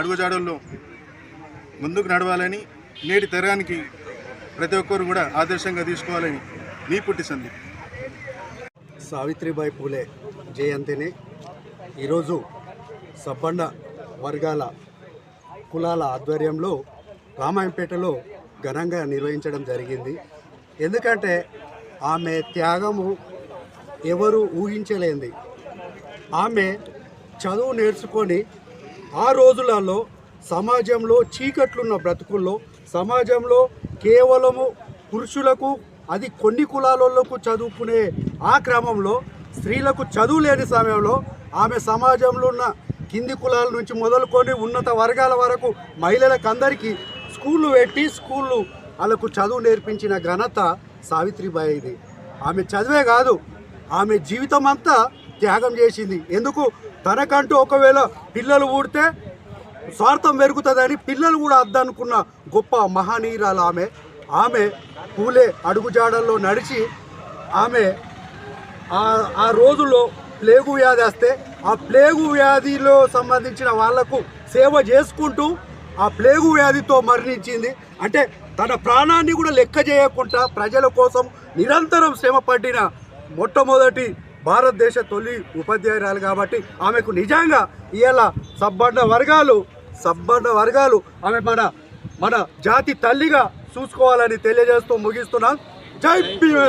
అడుగుజాడల్లో ముందుకు నడవాలని నేటి తరానికి ప్రతి ఒక్కరు కూడా ఆదర్శంగా తీసుకోవాలని మీ పుట్టి సంధి. సావిత్రిబాయి పూలే జయంతిని ఈరోజు సబ్బండ వర్గాల కులాల ఆధ్వర్యంలో రామాయంపేటలో ఘనంగా నిర్వహించడం జరిగింది. ఎందుకంటే ఆమె త్యాగము ఎవరు ఊహించలేంది. ఆమె చదువు నేర్చుకొని ఆ రోజులలో సమాజంలో చీకట్లున్న బ్రతుకుల్లో సమాజంలో కేవలము పురుషులకు అది కొన్ని కులాలకు చదువుకునే ఆ క్రమంలో స్త్రీలకు చదువు లేని సమయంలో ఆమె సమాజంలో ఉన్న కింది కులాల నుంచి మొదలుకొని ఉన్నత వర్గాల వరకు మహిళలకు అందరికీ స్కూళ్ళు పెట్టి స్కూళ్ళు వాళ్ళకు చదువు నేర్పించిన ఘనత సావిత్రిబాయిది. ఆమె చదివే కాదు ఆమె జీవితం అంతా త్యాగం చేసింది. ఎందుకు? తనకంటూ ఒకవేళ పిల్లలు ఊడితే స్వార్థం పెరుగుతుందని పిల్లలు కూడా అద్దనుకున్న గొప్ప మహానీయురాలు ఆమె. ఆమె పూలే అడుగుజాడల్లో నడిచి ఆమె ఆ ఆ రోజుల్లో ప్లేగు వ్యాధి వస్తే ఆ ప్లేగు వ్యాధిలో సంబంధించిన వాళ్ళకు సేవ చేసుకుంటూ ఆ ప్లేగు వ్యాధితో మరణించింది. అంటే తన ప్రాణాన్ని కూడా లెక్క చేయకుండా ప్రజల కోసం నిరంతరం శ్రమ పడిన మొట్టమొదటి భారతదేశ తొలి ఉపాధ్యాయురాలు కాబట్టి ఆమెకు నిజంగా ఇవాళ సబ్బడ్డ వర్గాలు సబ్బడ్డ వర్గాలు ఆమె మన మన జాతి తల్లిగా చూసుకోవాలని తెలియజేస్తూ ముగిస్తున్నాం. జై భీమే!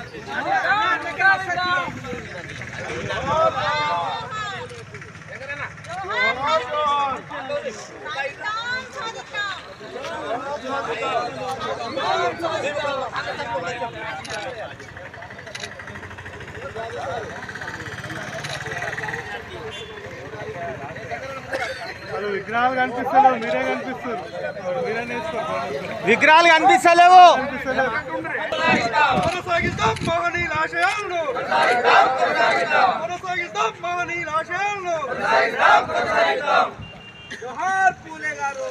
విగ్రహాలు కనిపిస్తలేవు మీరే కనిపిస్తారు. మీరే నేర్చుకోండి విగ్రహాలు కనిపిస్తలేవు. కొనసాగిద్దాం మహనీయుల ఆశయాలను. కొనసాగిద్దాం మహనీయుల ఆశయాలను. జోహార్ పూలే గారు.